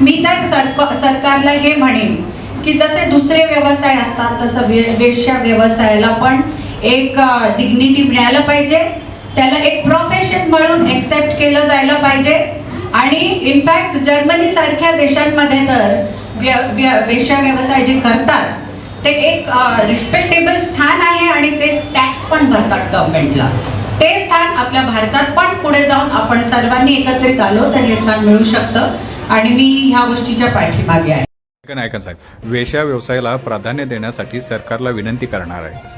मी तर सरक सरकारला हे म्हणेन की जसे दुसरे व्यवसाय असतात तसं वे वेश्या व्यवसायाला पण एक डिग्निटी मिळायला पाहिजे. त्याला एक प्रोफेशन म्हणून एक्सेप्ट केलं जायला पाहिजे. आणि इनफॅक्ट जर्मनीसारख्या देशांमध्ये तर व्य व्य वेश्या व्यवसाय जे करतात ते एक रिस्पेक्टेबल स्थान आहे आणि ते टॅक्स पण भरतात गव्हर्नमेंटला ते स्थान आपल्या भारतात पण पुढे जाऊन आपण सर्वांनी एकत्रित आलो तर हे स्थान मिळू शकतं. आणि मी ह्या गोष्टीच्या पाठीमागे आहे. ऐका ना, ऐका साहेब वेश्या व्यवसायाला प्राधान्य देण्यासाठी सरकारला विनंती करणार आहे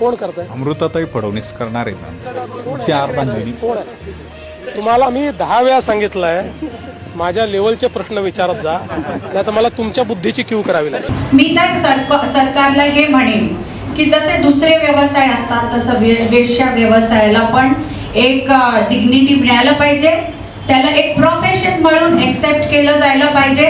कोण करताय? अमृताताई फडणवीस करणार आहेत. चार बांधणी कोण आहे तुम्हाला मी दहा वेळा सांगितलंय माझ्या लेवलचे प्रश्न विचारत जा नाही तर मला तुमच्या बुद्धीची क्यू करावी लागेल. मी तर सरक सरकारला हे म्हणेन की जसे दुसरे व्यवसाय असतात तसं वे वेश्या व्यवसायाला पण एक डिग्निटी मिळायला पाहिजे. त्याला एक प्रोफेशन म्हणून एक्सेप्ट केलं जायला पाहिजे.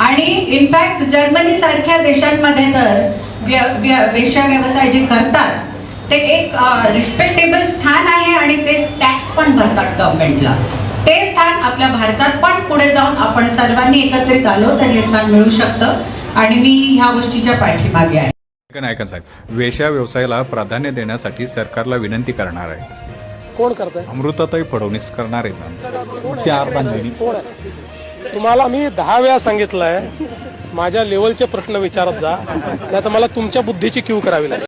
आणि इनफॅक्ट जर्मनीसारख्या देशांमध्ये तर व्य व्य वेश्या व्यवसाय जे करतात ते एक रिस्पेक्टेबल स्थान आहे आणि ते टॅक्स पण भरतात गव्हर्नमेंटला ते स्थान आपल्या भारतात पण पुढे जाऊन आपण सर्वांनी एकत्रित आलो तर हे स्थान मिळू शकतं. आणि मी ह्या गोष्टीच्या पाठीमागे आहे. ऐका साहेब. वेश्या व्यवसायाला प्राधान्य देण्यासाठी सरकारला विनंती करणार आहे. कोण करताय? अमृताताई फडणवीस करणार आहेत चार बांधणी. कोण आहे? तुम्हाला मी दहा वेळा सांगितलंय माझ्या लेवलचे प्रश्न विचारत जा नाही तर मला तुमच्या बुद्धीची क्यू करावी लागेल.